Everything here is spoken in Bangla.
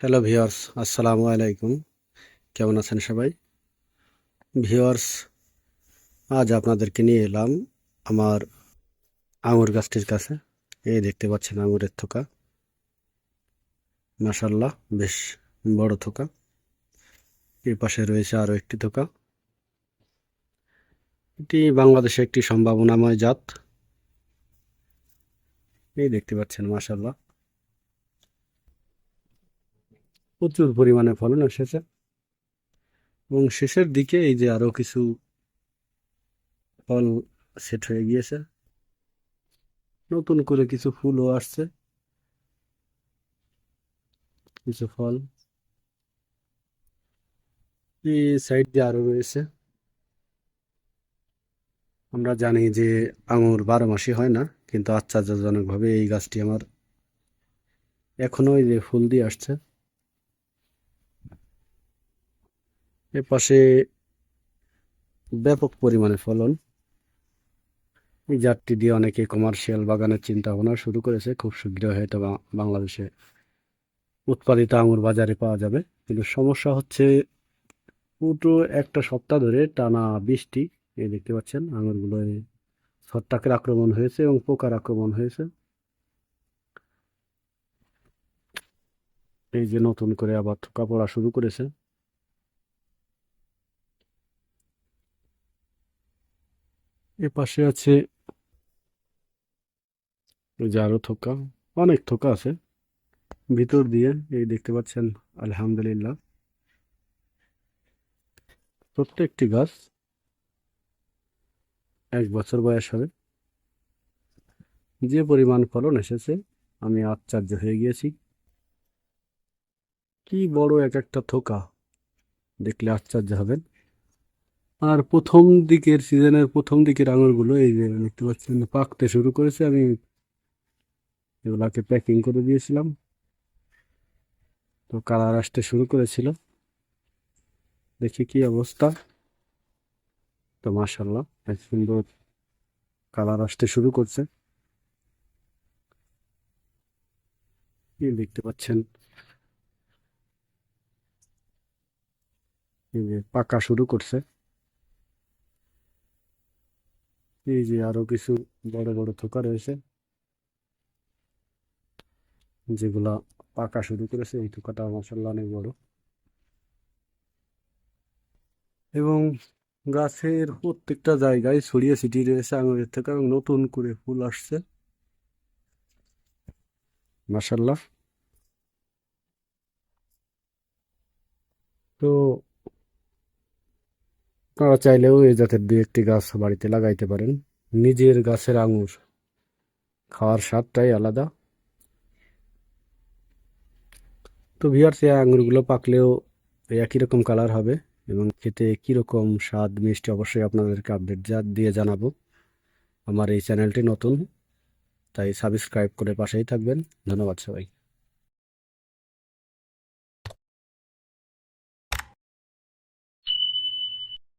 হ্যালো ভিওর্স আসসালামু আলাইকুম কেমন আছেন সবাই? ভিওর্স আজ আপনাদেরকে নিয়ে এলাম আমার আঙুর গাছটির কাছে। এই দেখতে পাচ্ছেন আঙুরের থোকা। মাসাল্লাহ বেশ বড় থোকা। এর পাশে রয়েছে আরও একটি থোকা। এটি বাংলাদেশে একটি সম্ভাবনাময় জাত। এই দেখতে পাচ্ছেন মাসাল্লাহ প্রচুর পরিমাণে ফলন এসেছে। এবং শেষের দিকে এই যে আরও কিছু ফল সেট হয়ে গিয়েছে। নতুন করে কিছু ফুলও আসছে। কিছু ফল। এই সাইড দিয়ে আরও রয়েছে। আমরা জানি যে আঙুর বারো মাসই হয় না, কিন্তু আশ্চর্যজনকভাবে এই গাছটি আমার এখনও এই যে ফুল দিয়ে আসছে। এ পাশে ব্যাপক পরিমাণে ফলন। এই জাতটি দিয়ে অনেকে কমার্শিয়াল বাগানের চিন্তা ভাবনা শুরু করেছে। খুব শীঘ্রই হয়তো বাংলাদেশে উৎপাদিত আঙুর বাজারে পাওয়া যাবে। কিন্তু সমস্যা হচ্ছে, পুরো একটা সপ্তাহ ধরে টানা বৃষ্টি, এই দেখতে পাচ্ছেন, আঙুরগুলোয় ছত্রাকের আক্রমণ হয়েছে এবং পোকার আক্রমণ হয়েছে। এই যে নতুন করে আবার থোকা পড়া শুরু করেছে। এ পাশে আছে ওই যে আরও থোকা, অনেক থোকা আছে। ভিতর দিয়ে এই দেখতে পাচ্ছেন, আলহামদুলিল্লাহ। প্রত্যেকটি গাছ এক বছর বয়স হবে। যে পরিমাণ ফলন এসেছে, আমি আশ্চর্য হয়ে গিয়েছি। কি বড় এক একটা থোকা, দেখলে আশ্চর্য হবেন। আর প্রথম দিকের সিজনের প্রথম দিকের আঙুরগুলো এই যে দেখতে পাচ্ছেন পাকতে শুরু করেছে। আমি এগুলাকে প্যাকিং করে দিয়েছিলাম। তো কালার আসতে শুরু করেছিল। দেখি কি অবস্থা। তো মাশাল্লাহ এক সুন্দর কালার আসতে শুরু করছে। দেখতে পাচ্ছেন। পাকা শুরু করছে। এই যে আরও কিছু বড় বড় থোকা রয়েছে, যেগুলা পাকা শুরু করেছে, এই থোকাটা মাসাল্লাহ অনেক বড়। এবং গাছের প্রত্যেকটা জায়গায় ছড়িয়ে ছিটিয়ে রয়েছে আঙুরের থেকে এবং নতুন করে ফুল আসছে। মাসাল্লাহ তো আপনারা চাইলেও এই জাতের দুই একটি গাছ বাড়িতে লাগাইতে পারেন। নিজের গাছের আঙুর। খাওয়ার স্বাদটাই আলাদা। তো ভিউয়ার্স, এই আঙুরগুলো পাকলেও একই রকম কালার হবে এবং খেতে কীরকম স্বাদ, মিষ্টি অবশ্যই আপনাদেরকে আপডেট যা দিয়ে জানাব। আমার এই চ্যানেলটি নতুন, তাই সাবস্ক্রাইব করে পাশেই থাকবেন। ধন্যবাদ সবাই